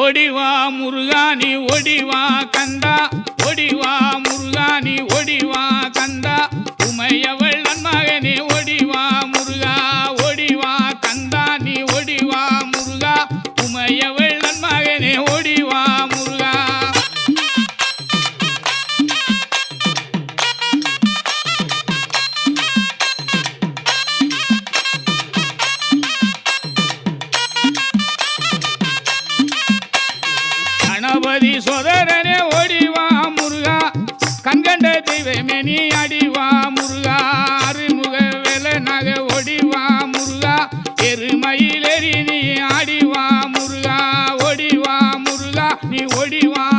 ஓடிவா முருகானி ஓடிவா கந்தா. சோதரனே ஓடிவா முருகா. கண்கண்ட தெய்வமே நீ அடிவா முருகா. அருமுக வேலை நகை ஓடிவா முருகா. எருமையிலெறி நீ ஆடிவா முருகா. ஓடிவா முருகா. நீ ஓடிவா